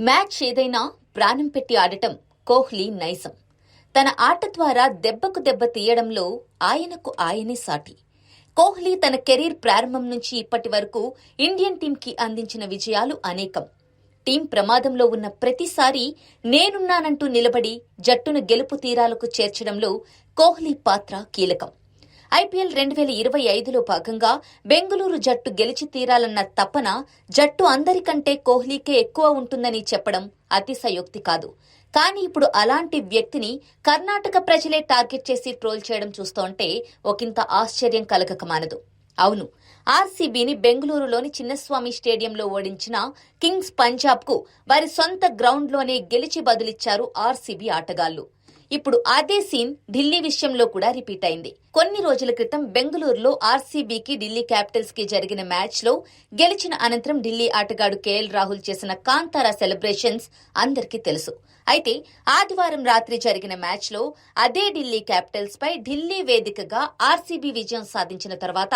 Match ఏదైనా ప్రాణం పెట్టి ఆడటం కోహ్లీ నైజం. తన ఆట ద్వారా దెబ్బకు దెబ్బ తీయడంలో ఆయనకు ఆయనే సాటి. కోహ్లీ తన కెరీర్ ప్రారంభం నుంచి ఇప్పటి వరకు ఇండియన్ టీంకి అందించిన విజయాలు అనేకం. టీం ప్రమాదంలో ఉన్న ప్రతిసారి నేనున్నానంటూ నిలబడి జట్టును గెలుపు తీరాలకు చేర్చడంలో కోహ్లీ పాత్ర కీలకం. ఐపీఎల్ రెండు వేల ఇరవై ఐదులో భాగంగా బెంగళూరు జట్టు గెలిచి తీరాలన్న తపన జట్టు అందరికంటే కోహ్లీకే ఎక్కువ ఉంటుందని చెప్పడం అతిశయోక్తి కాదు. కానీ ఇప్పుడు అలాంటి వ్యక్తిని కర్ణాటక ప్రజలే టార్గెట్ చేసి ట్రోల్ చేయడం చూస్తోంటే ఒకంత ఆశ్చర్యం కలగక మానదు. అవును ఆర్సీబీని బెంగళూరులోని చిన్నస్వామి స్టేడియంలో ఓడించిన కింగ్స్ పంజాబ్కు వారి సొంత గ్రౌండ్లోనే గెలిచి బదులిచ్చారు ఆర్సీబీ ఆటగాళ్ళు ఇప్పుడు అదే సీన్ ఢిల్లీ విషయంలో కూడా రిపీట్ అయింది. కొన్ని రోజుల క్రితం బెంగళూరులో ఆర్సీబీకి ఢిల్లీ క్యాపిటల్స్కి జరిగిన మ్యాచ్లో గెలిచిన అనంతరం ఢిల్లీ ఆటగాడు కేఎల్ రాహుల్ చేసిన కాంతారా సెలబ్రేషన్స్ అందరికీ తెలుసు. అయితే ఆదివారం రాత్రి జరిగిన మ్యాచ్లో అదే ఢిల్లీ క్యాపిటల్స్ పై ఢిల్లీ వేదికగా ఆర్సీబీ విజయం సాధించిన తర్వాత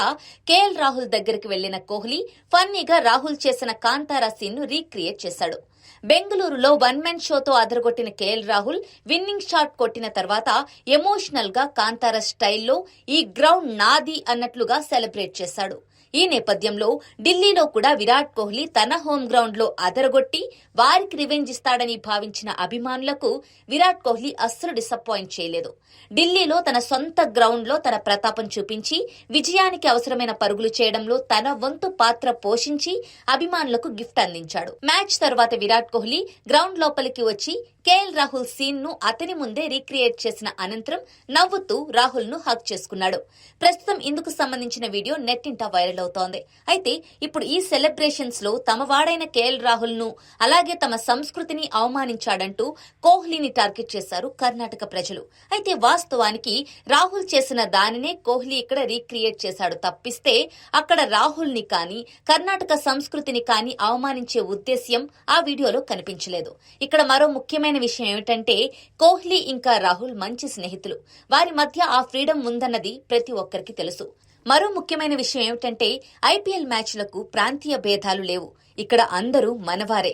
కేఎల్ రాహుల్ దగ్గరికి వెళ్ళిన కోహ్లీ ఫన్నీగా రాహుల్ చేసిన కాంతారా సీన్ను రీక్రియేట్ చేశాడు. బెంగళూరులో వన్ మెన్ షోతో అదరగొట్టిన కేఎల్ రాహుల్ విన్నింగ్ షాట్ కొట్టిన తర్వాత ఎమోషనల్గా కాంతార స్టైల్లో ఈ గ్రౌండ్ నాది అన్నట్లుగా సెలబ్రేట్ చేశాడు. ఈ నేపథ్యంలో ఢిల్లీలో కూడా విరాట్ కోహ్లీ తన హోమ్ గ్రౌండ్లో అదరగొట్టి వారికి రివెంజ్ ఇస్తాడని భావించిన అభిమానులకు విరాట్ కోహ్లీ అస్సలు డిసప్పాయింట్ చేయలేదు. ఢిల్లీలో తన సొంత గ్రౌండ్లో తన ప్రతాపం చూపించి విజయానికి అవసరమైన పరుగులు చేయడంలో తన వంతు పాత్ర పోషించి అభిమానులకు గిఫ్ట్ అందించాడు. మ్యాచ్ తర్వాత విరాట్ కోహ్లీ గ్రౌండ్ లోపలికి వచ్చి కేఎల్ రాహుల్ సీన్ను అతని ముందే రీక్రియేట్ చేసిన అనంతరం నవ్వుతూ రాహుల్ను హక్ చేసుకున్నాడు. ప్రస్తుతం ఇందుకు సంబంధించిన వీడియో నెట్టింట వైరల్ అవుతోంది. అయితే ఇప్పుడు ఈ సెలబ్రేషన్స్లో తమ వాడైన కేఎల్ రాహుల్ను అలాగే తమ సంస్కృతిని అవమానించాడంటూ కోహ్లీని టార్గెట్ చేశారు కర్ణాటక ప్రజలు. అయితే వాస్తవానికి రాహుల్ చేసిన దానినే కోహ్లీ ఇక్కడ రీక్రియేట్ చేశాడు. తప్పిస్తే అక్కడ రాహుల్ని కానీ కర్ణాటక సంస్కృతిని కానీ అవమానించే ఉద్దేశ్యం ఆ వీడియోలో కనిపించలేదు. ఇక్కడ మరో ముఖ్యమైన విషయం ఏమిటంటే కోహ్లీ ఇంకా రాహుల్ మంచి స్నేహితులు. వారి మధ్య ఆ ఫ్రీడమ్ ఉందన్నది ప్రతి ఒక్కరికి తెలుసు. మరో ముఖ్యమైన విషయం ఏమిటంటే ఐపీఎల్ మ్యాచ్లకు ప్రాంతీయ భేదాలు లేవు. ఇక్కడ అందరూ మనవారే.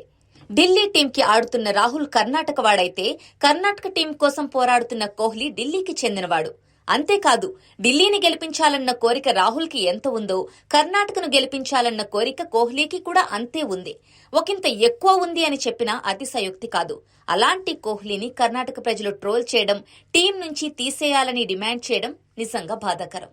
ఢిల్లీ టీంకి ఆడుతున్న రాహుల్ కర్ణాటక వాడైతే కర్ణాటక టీం కోసం పోరాడుతున్న కోహ్లీ ఢిల్లీకి చెందినవాడు. అంతేకాదు ఢిల్లీని గెలిపించాలన్న కోరిక రాహుల్కి ఎంత ఉందో కర్ణాటకను గెలిపించాలన్న కోరిక కోహ్లీకి కూడా అంతే ఉంది. ఒకంత ఎక్కువ ఉంది అని చెప్పినా అతిశయోక్తి కాదు. అలాంటి కోహ్లీని కర్ణాటక ప్రజలు ట్రోల్ చేయడం టీం నుంచి తీసేయాలని డిమాండ్ చేయడం నిజంగా బాధాకరం.